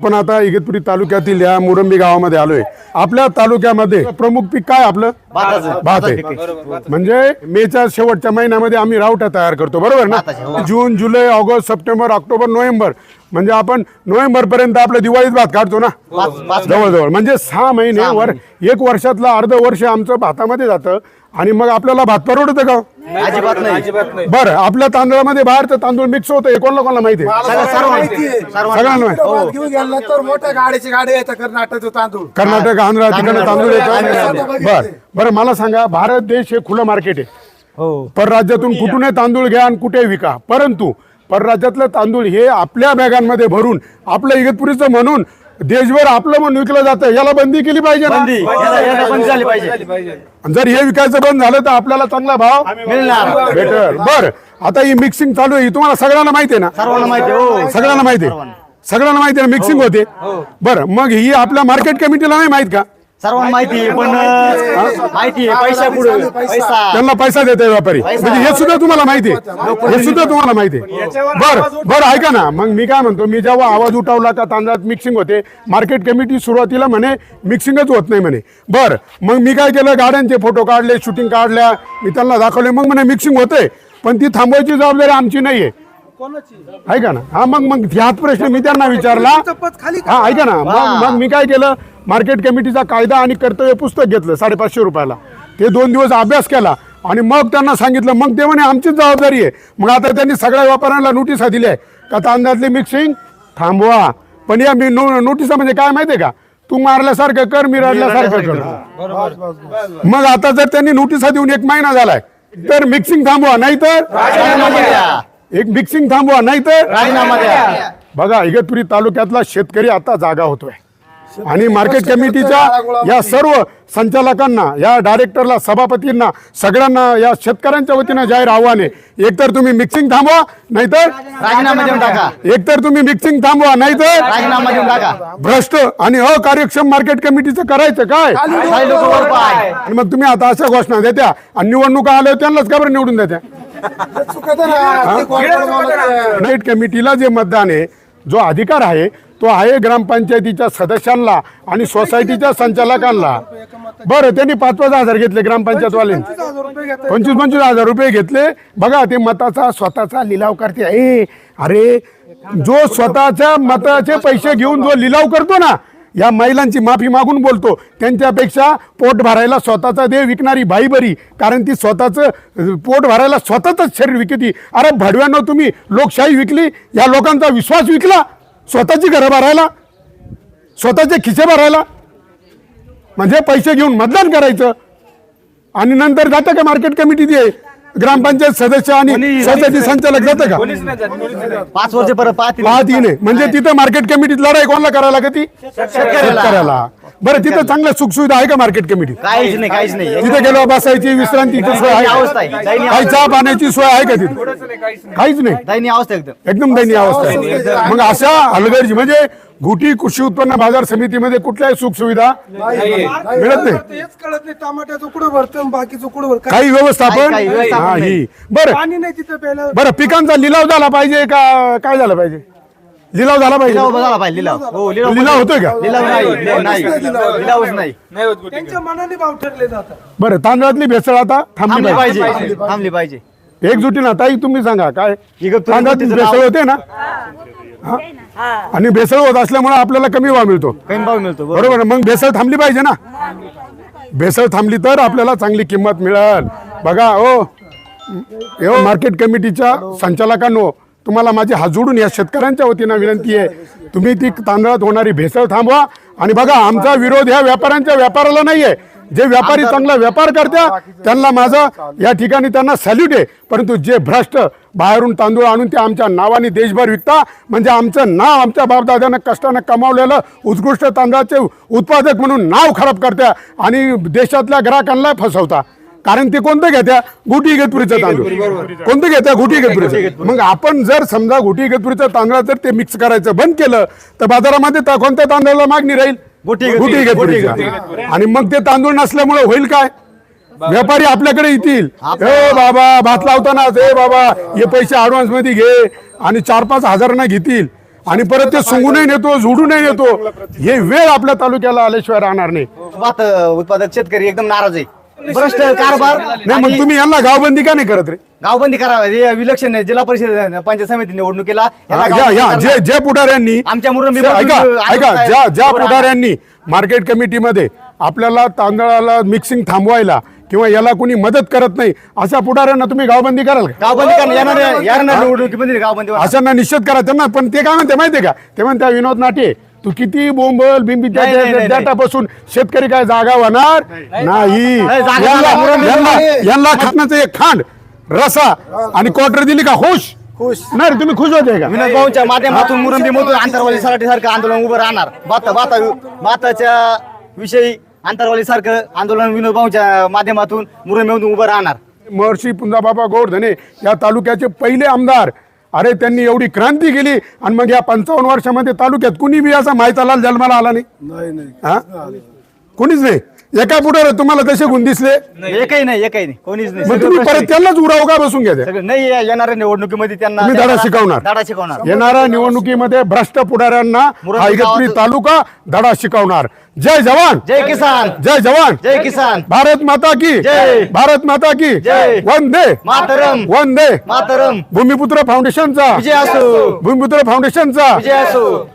पण आता इगतपुरी तालुक्यातील या मुरंबी गावामध्ये आलोय. आपल्या तालुक्यामध्ये प्रमुख पीक काय आपलं. भात आहे. म्हणजे मेच्या शेवटच्या महिन्यामध्ये आम्ही रावटा तयार करतो. बरोबर ना? जून जुलै ऑगस्ट सप्टेंबर ऑक्टोबर नोव्हेंबर. म्हणजे आपण नोव्हेंबर पर्यंत आपलं दिवाळीत भात काढतो ना? जवळजवळ. म्हणजे सहा महिने वर एक वर्षातलं अर्ध वर्ष आमचं भातामध्ये जातं. आणि मग आपल्याला भात परवडतं का? अजिबात नाही. बरं आपल्या तांदळामध्ये बाहेरचं तांदूळ मिक्स होतं हे कोणाला कोणाला माहिती आहे? सगळं सर्व माहिती आहे. सगळ्यांना माहिती. मोठ्या गाडीची गाडी येतं कर्नाटकचं तांदूळ. कर्नाटक आंध्र तिकडे तांदूळ येतो. बर बरं मला सांगा भारत देश हे खुलं मार्केट आहे. हो. परराज्यातून कुठूनही तांदूळ घ्या आणि कुठे विका. परंतु परराज्यातलं तांदूळ हे आपल्या बॅगांमध्ये भरून आपलं इगतपुरीचं म्हणून देशभर आपलं म्हणून विकलं जातं. याला बंदी केली पाहिजे ना. बंदी. याला- याला बंदी झाली पाहिजे. आणि जर हे विकायचं बंद झालं तर आपल्याला चांगला भाव मिळणार. भेटर बर. आता ही मिक्सिंग चालू आहे. ही तुम्हाला सगळ्यांना माहिती आहे ना? सर्वांना माहिती आहे, हो. सगळ्यांना माहिती आहे. सगळ्यांना माहिती आहे मिक्सिंग होते. बरं. मग ही आपल्या मार्केट कमिटीला नाही माहीत का? सर्वांना माहिती आहे पण अं, माहिती आहे पैसा पुढे. पैसा. त्यांना पैसा देते व्यापारी. म्हणजे हे सुद्धा तुम्हाला माहिती आहे. हे सुद्धा तुम्हाला माहिती आहे. बर बर ऐका ना. मग मी काय म्हणतो मी जेव्हा आवाज उठवला का तांदळात मिक्सिंग होते मार्केट कमिटी सुरुवातीला म्हणे मिक्सिंगच होत नाही म्हणे. बर मग मी काय केलं गाड्यांचे फोटो काढले शूटिंग काढल्या मी त्यांना दाखवले मग म्हणे मिक्सिंग होते पण ती थांबवायची जबाबदारी आमची नाहीये. ऐका ना. हा मग मग ह्याच प्रश्न मी त्यांना विचारला. हा ऐका ना. मग मग मी काय केलं मार्केट कमिटीचा कायदा आणि कर्तव्य पुस्तक घेतलं साडेपाचशे रुपयाला. ते दोन दिवस अभ्यास केला आणि मग त्यांना सांगितलं मग ते म्हणे आमचीच जबाबदारी आहे. मग आता त्यांनी सगळ्या व्यापाऱ्यांना नोटिसा दिल्या आहे. का तांदळातली मिक्सिंग थांबवा. पण या मी नो नोटिसा म्हणजे काय माहिती आहे का? तू मारल्यासारखं कर मी रडल्यासारखं कर. मग आता जर त्यांनी नोटिसा देऊन एक महिना झालाय तर मिक्सिंग थांबवा. नाही तर. एक मिक्सिंग थांबवा. नाही तर बघा इगतपुरी तालुक्यातला शेतकरी आता जागा होतोय. आणि मार्केट कमिटीच्या या सर्व संचालकांना या डायरेक्टरला सभापतींना सगळ्यांना या शेतकऱ्यांच्या वतीनं जाहीर आव्हान आहे. एकतर तुम्ही मिक्सिंग थांबवा नाहीतर राजीनामा देऊन टाका. एकतर तुम्ही मिक्सिंग थांबवा नाहीतर राजीनामा देऊन टाका. भ्रष्ट आणि अकार्यक्षम मार्केट कमिटीचं करायचं काय? आणि मग तुम्ही आता अशा घोषणा देत्या आणि निवडणुका आल्या त्यांनाच का बरं निवडून देत्या? नाईट कमिटीला जे मतदान आहे जो अधिकार आहे तो आहे ग्रामपंचायतीच्या सदस्यांना आणि सोसायटीच्या संचालकांना. बरं त्यांनी पाच पाच हजार घेतले ग्रामपंचायतवाल्यांनी. पंचवीस पंचवीस हजार रुपये घेतले. बघा ते मताचा स्वतःचा लिलाव करते. ए अरे जो स्वतःच्या मताचे पैसे घेऊन जो लिलाव करतो ना या महिलांची माफी मागून बोलतो. त्यांच्यापेक्षा पोट भरायला स्वतःचा देह विकणारी बाई बरी कारण ती स्वतःचं पोट भरायला स्वतःच शरीर विकती. अरे भडव्यानं तुम्ही लोकशाही विकली या लोकांचा विश्वास विकला. स्वतःची घरं भरायला स्वतःचे खिसे भरायला म्हणजे पैसे घेऊन मतदान करायचं. आणि नंतर जातं का मार्केट कमिटी ते? ग्रामपंचायत सदस्य आणि सोसायटी संचालक जातं का? पाच वर्ष परत येणे म्हणजे तिथं मार्केट कमिटीत लढाई कोणाला करायला लागते? शेतकऱ्याला. बरं तिथं चांगल्या सुखसुविधा आहे का मार्केट कमिटीत काहीच नाही काहीच नाही. तिथे गेलो बसायची विश्रांतीची सोय आहे. अवस्था आहे. का? दयनीय काही चहा पाण्याची सोय आहे का तिथे? काहीच नाही. दयनीय अवस्था एकदम. एकदम दयनीय अवस्था. आहे मग अशा हलगर्जी म्हणजे घुटी कृषी उत्पन्न बाजार समितीमध्ये कुठल्याही सुख सुविधा मिळत नाही. तेच कळत नाही. टमाट्याचं कुठं भरतं बाकीचं कुठं भरतं? काही व्यवस्थापन? काही व्यवस्थापन हा नाही. ही बरं. पाणी नाही तिथं प्यायला. बरं पिकांचा लिलाव झाला पाहिजे का काय झालं पाहिजे? लिलाव झाला पाहिजे. लिलाव झाला पाहिजे लिलाव. हो लिलाव लिलाव होतोय का? लिलाव नाही नाही लिलावच नाही त्यांच्या मनाने भाव ठरले जातात. बरं तांदळातली भेसळ आता थांबली थांबली पाहिजे. पाहिजे थांबली पाहिजे. एकजुटीनं ताई तुम्ही सांगा काय? तांदळातली तिचं भेसळ होते ना? हा? आणि भेसळ होत असल्यामुळे आपल्याला कमी भाव मिळतो. कमी भाव मिळतो बरोबर. बरोबर. मग भेसळ थांबली पाहिजे ना? भेसळ थांबली तर आपल्याला चांगली किंमत मिळेल. बघा ओ हो मार्केट कमिटीच्या संचालकांनो तुम्हाला माझी हात जोडून या शेतकऱ्यांच्या वतीनं विनंती आहे. तुम्ही ती तांदळात होणारी भेसळ थांबवा. आणि बघा आमचा विरोध ह्या व्यापाऱ्यांच्या व्यापाराला नाही आहे जे व्यापारी चांगला व्यापार करत्या त्यांना माझा या ठिकाणी त्यांना सॅल्यूट आहे. परंतु जे भ्रष्ट बाहेरून तांदूळ आणून ते आमच्या नावाने देशभर विकता म्हणजे आमचं नाव आमच्या बापदाद्यानं कष्टानं कमावलेलं उत्कृष्ट तांदळाचे उत्पादक म्हणून नाव खराब करत्या आणि देशातल्या ग्राहकांना फसवता. कारण ते कोणतं घेत्या? गुटी इगतपुरीचं तांदूळ. कोणतं घेत्या? गुटी इगतपुरीचं. मग आपण जर समजा गुटी इगतपुरीचं तांदळा जर ते मिक्स करायचं बंद केलं तर बाजारामध्ये त्या कोणत्या तांदळाला मागणी राहील? गुटी इगतपुरीचा. आणि मग ते तांदूळ नसल्यामुळे होईल काय? व्यापारी आपल्याकडे येतील. ए बाबा भात लावताना ए बाबा हे पैसे ऍडव्हान्समध्ये घे आणि चार पाच हजारांना घेतील. आणि परत ते सुंगूनही नेतो झुडूनही नेतो. हे वेळ आपल्या तालुक्याला आल्याशिवाय राहणार नाही. भात उत्पादक शेतकरी एकदम नाराज आहे. भ्रष्ट कारभार? नाही मग आणि तुम्ही यांना गावबंदी का नाही करत रे? गावबंदी करावं हे विलक्षण आहे. जिल्हा परिषद पंचायत समिती निवडणुकीला याला हा, या गावबंदी या करणार. जे जे पुढाऱ्यांनी आमच्या ऐका मधून ऐका ज्या ज्या आहे. पुढाऱ्यांनी मार्केट कमिटीमध्ये आपल्याला तांदळाला मिक्सिंग थांबवायला किंवा याला कोणी मदत करत नाही अशा पुढाऱ्यांना तुम्ही गावबंदी कराल का? गावबंदी करणार येणार येणार निवडणुकीमध्ये गावबंदी. अशांना निश्चित करा. त्यांना पण ते काय म्हणते माहितीये का? ते म्हणते विनोद नाटे तू किती बोंबल बिंबी नाही, नाही, नाही, डाटा बसून शेतकरी काय जागा होणार नाही. नाही, जागा यांना- होणार. यांना- यांना खाण्याचं एक खांड रसा आणि क्वार्टर दिली का खुश? खुश. नाही रे, तुम्ही खुश होते का? विनोद भाऊंच्या माध्यमातून मुरुंबी मधून आंतरवाली सराठी सारखं आंदोलन उभं राहणार. भाताच्या विषयी आंतरवाली सारखं आंदोलन विनोद भाऊंच्या माध्यमातून मुरुंबी मधून उभं राहणार. महर्षी पुंजाबाबा गोवर्धने या तालुक्याचे पहिले आमदार अरे त्यांनी एवढी क्रांती केली आणि मग या पंचावन्न वर्षामध्ये तालुक्यात कुणी बी असा माहिताला जन्माला आला नाही? नाही नाही. हा? कुणीच नाही. एका पुढे तुम्हाला तसे गुण दिसले? एकही नाही एकही नाही. कोणीच नाही. मग तुम्ही परत त्यांनाच उराव का बसून घ्या सगळं नाही येणाऱ्या निवडणुकीमध्ये त्यांना तुम्ही धडा शिकवणार. धडा शिकवणार. येणाऱ्या निवडणुकीमध्ये भ्रष्ट पुढाऱ्यांना हा इगतपुरी गावाचं- तालुका धडा शिकवणार. जय जवान! जय किसान! जय जवान! जय किसान! भारत माता की! जय. भारत माता की! जय. वंदे! मातरम! वंदे! मातरम! भूमिपुत्र फाउंडेशनचा! विजय असो! भूमिपुत्र फाउंडेशनचा! विजय असो!